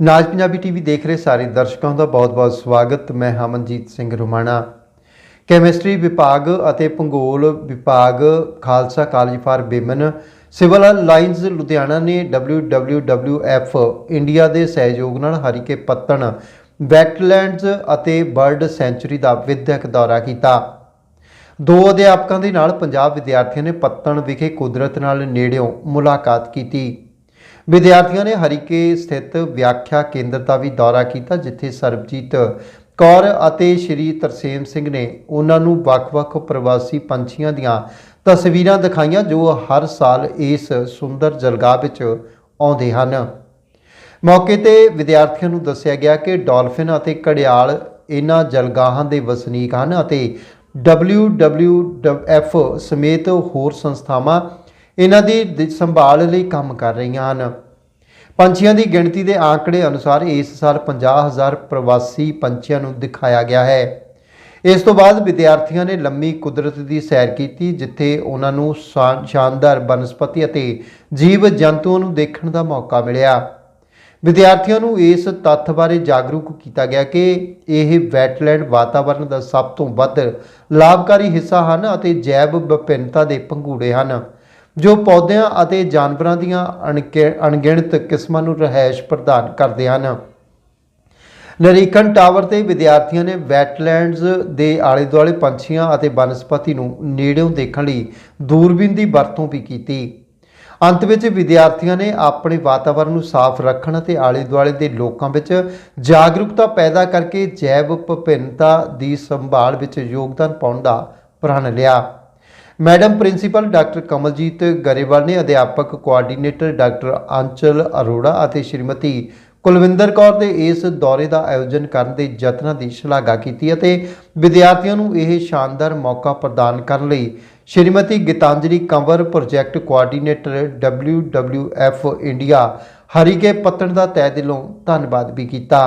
ਨਾਜ Punjabi TV ਦੇਖ ਰਹੇ ਸਾਰੇ ਦਰਸ਼ਕਾਂ ਦਾ ਬਹੁਤ-ਬਹੁਤ ਸਵਾਗਤ। ਮੈਂ ਹਮਨਜੀਤ ਸਿੰਘ ਰੁਮਾਣਾ। ਕੈਮਿਸਟਰੀ ਵਿਭਾਗ ਅਤੇ ਭੂਗੋਲ ਵਿਭਾਗ, Khalsa college for women, civil lines Ludhiana ਨੇ WWF ਇੰਡੀਆ ਦੇ ਸਹਿਯੋਗ ਨਾਲ ਹਰੀਕੇ ਪੱਤਣ ਵੈਟਲੈਂਡਸ ਅਤੇ ਬਰਡ ਸੈਂਚਰੀ ਦਾ ਵਿਦਿਅਕ ਦੌਰਾ ਕੀਤਾ। ਦੋ ਅਧਿਆਪਕਾਂ ਦੇ ਨਾਲ ਪੰਜਾਬ ਵਿਦਿਆਰਥੀਆਂ ਨੇ ਪੱਤਣ ਵਿਖੇ ਕੁਦਰਤ ਨਾਲ ਨੇੜਿਓਂ ਮੁਲਾਕਾਤ ਕੀਤੀ। ਵਿਦਿਆਰਥੀਆਂ ਨੇ ਹਰੀਕੇ ਸਥਿਤ ਵਿਆਖਿਆ ਕੇਂਦਰ ਦਾ ਵੀ ਦੌਰਾ ਕੀਤਾ, ਜਿੱਥੇ ਸਰਬਜੀਤ ਕੌਰ ਅਤੇ ਸ਼੍ਰੀ ਤਰਸੇਮ ਸਿੰਘ ਨੇ ਉਹਨਾਂ ਨੂੰ ਵੱਖ-ਵੱਖ ਪ੍ਰਵਾਸੀ ਪੰਛੀਆਂ ਦੀਆਂ ਤਸਵੀਰਾਂ ਦਿਖਾਈਆਂ, ਜੋ ਹਰ ਸਾਲ ਇਸ ਸੁੰਦਰ ਜਲਗਾਹ ਵਿੱਚ ਆਉਂਦੇ ਹਨ। ਮੌਕੇ ਤੇ ਵਿਦਿਆਰਥੀਆਂ ਨੂੰ ਦੱਸਿਆ ਗਿਆ ਕਿ ਡਾਲਫਿਨ ਅਤੇ ਘੜਿਆਲ ਇਹਨਾਂ ਜਲਗਾਹਾਂ ਦੇ ਵਸਨੀਕ ਹਨ ਅਤੇ WWF ਸਮੇਤ ਹੋਰ ਸੰਸਥਾਵਾਂ ਇਹਨਾਂ ਦੀ ਸੰਭਾਲ ਲਈ ਕੰਮ ਕਰ ਰਹੀਆਂ ਹਨ। ਪੰਛੀਆਂ ਦੀ ਗਿਣਤੀ ਦੇ ਆંકੜੇ ਅਨੁਸਾਰ ਇਸ ਸਾਲ 50000 ਪ੍ਰਵਾਸੀ ਪੰਛੀਆਂ ਨੂੰ ਦਿਖਾਇਆ ਗਿਆ ਹੈ। ਇਸ ਤੋਂ ਬਾਅਦ ਵਿਦਿਆਰਥੀਆਂ ਨੇ ਲੰਮੀ ਕੁਦਰਤ ਦੀ ਸੈਰ ਕੀਤੀ, ਜਿੱਥੇ ਉਹਨਾਂ ਨੂੰ ਸ਼ਾ- ਸ਼ਾਨਦਾਰ ਬਨਸਪਤੀ ਅਤੇ ਜੀਵ ਜੰਤੂਆਂ ਨੂੰ ਦੇਖਣ ਦਾ ਮੌਕਾ ਮਿਲਿਆ। ਵਿਦਿਆਰਥੀਆਂ ਨੂੰ ਇਸ ਤੱਥ ਬਾਰੇ ਜਾਗਰੂਕ ਕੀਤਾ ਗਿਆ ਕਿ ਇਹ ਵੈਟਲੈਂਡ ਵਾਤਾਵਰਣ ਦਾ ਸਭ ਤੋਂ ਵੱਧ ਲਾਭਕਾਰੀ ਹਿੱਸਾ ਹਨ ਅਤੇ ਜੈਵ ਵਿਭਿੰਨਤਾ ਦੇ ਪੰਘੂੜੇ ਹਨ। ਜੋ ਪੌਦਿਆਂ ਅਤੇ ਜਾਨਵਰਾਂ ਦੀਆਂ ਅਣਗਿਣਤ ਕਿਸਮਾਂ ਨੂੰ ਰਹਿائش ਪ੍ਰਦਾਨ ਕਰਦੇ ਹਨ। ਨਰੀਕਨ ਟਾਵਰ ਤੇ ਵਿਦਿਆਰਥੀਆਂ ਨੇ ਵੈਟਲੈਂਡਸ ਦੇ ਆਲੇ-ਦੁਆਲੇ ਪੰਛੀਆਂ ਅਤੇ ਬਨਸਪਤੀ ਨੂੰ ਨੇੜਿਓਂ ਦੇਖਣ ਲਈ ਦੂਰਬੀਨ ਦੀ ਵਰਤੋਂ ਵੀ ਕੀਤੀ। ਅੰਤ ਵਿੱਚ ਵਿਦਿਆਰਥੀਆਂ ਨੇ ਆਪਣੇ ਵਾਤਾਵਰਨ ਨੂੰ ਸਾਫ਼ ਰੱਖਣ ਅਤੇ ਆਲੇ-ਦੁਆਲੇ ਦੇ ਲੋਕਾਂ ਵਿੱਚ ਜਾਗਰੂਕਤਾ ਪੈਦਾ ਕਰਕੇ ਜੈਵ ਵਿਭਿੰਨਤਾ ਦੀ ਸੰਭਾਲ ਵਿੱਚ ਯੋਗਦਾਨ ਪਾਉਣ ਦਾ ਪ੍ਰਣ ਲਿਆ। Madam principal doctor Kamaljit Grewal ਨੇ ਅਧਿਆਪਕ ਕੋਆਰਡੀਨੇਟਰ ਡਾਕਟਰ ਅੰਚਲ ਅਰੋੜਾ ਅਤੇ ਸ਼੍ਰੀਮਤੀ ਕੁਲਵਿੰਦਰ ਕੌਰ ਦੇ ਇਸ ਦੌਰੇ ਦਾ ਆਯੋਜਨ ਕਰਨ ਦੇ ਯਤਨਾਂ ਦੀ ਸ਼ਲਾਘਾ ਕੀਤੀ ਅਤੇ ਵਿਦਿਆਰਥੀਆਂ ਨੂੰ ਇਹ ਸ਼ਾਨਦਾਰ ਮੌਕਾ ਪ੍ਰਦਾਨ ਕਰਨ ਲਈ Shrimati Geetanjali Kanwar project coordinator WWF India Harike Pattan ਦਾ ਤਹਿ ਦਿਲੋਂ ਧੰਨਵਾਦ ਵੀ ਕੀਤਾ।